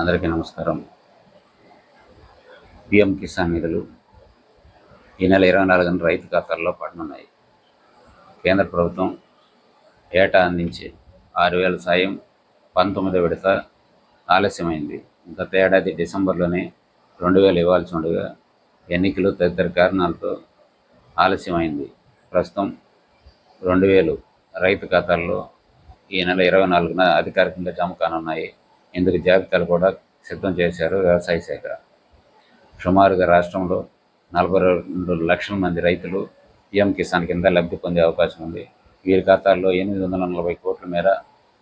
అందరికీ నమస్కారం. పిఎం కిసాన్ నిధులు ఈ నెల ఇరవై నాలుగున రైతు ఖాతాల్లో పడనున్నాయి. కేంద్ర ప్రభుత్వం ఏటా అందించే ఆరు వేల సాయం పంతొమ్మిది విడత ఆలస్యమైంది. గత ఏడాది డిసెంబర్లోనే రెండు వేలు ఇవ్వాల్సి ఉండగా ఎన్నికలు తదితర కారణాలతో ఆలస్యమైంది. ప్రస్తుతం రెండు వేలు రైతు ఖాతాల్లో ఈ నెల ఇరవై నాలుగున అధికారికంగా జమ కానున్నాయి. ఇందుకు జాబితాలు కూడా సిద్ధం చేశారు వ్యవసాయ శాఖ. సుమారుగా రాష్ట్రంలో నలభై రెండు లక్షల మంది రైతులు పిఎం కిసాన్ కింద లబ్ధి పొందే అవకాశం ఉంది. వీరి ఖాతాల్లో ఎనిమిది వందల నలభై కోట్ల మేర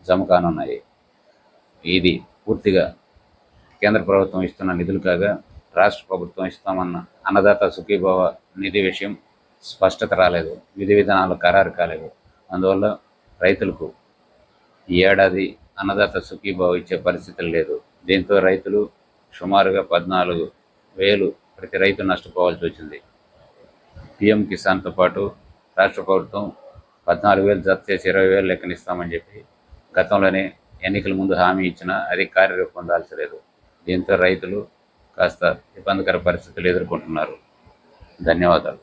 జమ కానున్నాయి. ఇది పూర్తిగా కేంద్ర ప్రభుత్వం ఇస్తున్న నిధులు కాగా రాష్ట్ర ప్రభుత్వం ఇస్తామన్న అన్నదాత సుఖీభావ నిధి విషయం స్పష్టత రాలేదు. విధి విధానాలు ఖరారు కాలేదు. అందువల్ల రైతులకు ఈ ఏడాది అన్నదాత సుఖీభావ ఇచ్చే పరిస్థితి లేదు. దీంతో రైతులు సుమారుగా పద్నాలుగు వేలు ప్రతి రైతు నష్టపోవాల్సి వచ్చింది. పిఎం కిసాన్తో పాటు రాష్ట్ర ప్రభుత్వం పద్నాలుగు వేలు జత చేసి ఇరవై వేలు లెక్కనిస్తామని చెప్పి గతంలోనే ఎన్నికల ముందు హామీ ఇచ్చినా అది కార్యరూపం దాల్చలేదు దీంతో రైతులు కాస్త ఇబ్బందికర పరిస్థితులు ఎదుర్కొంటున్నారు. ధన్యవాదాలు.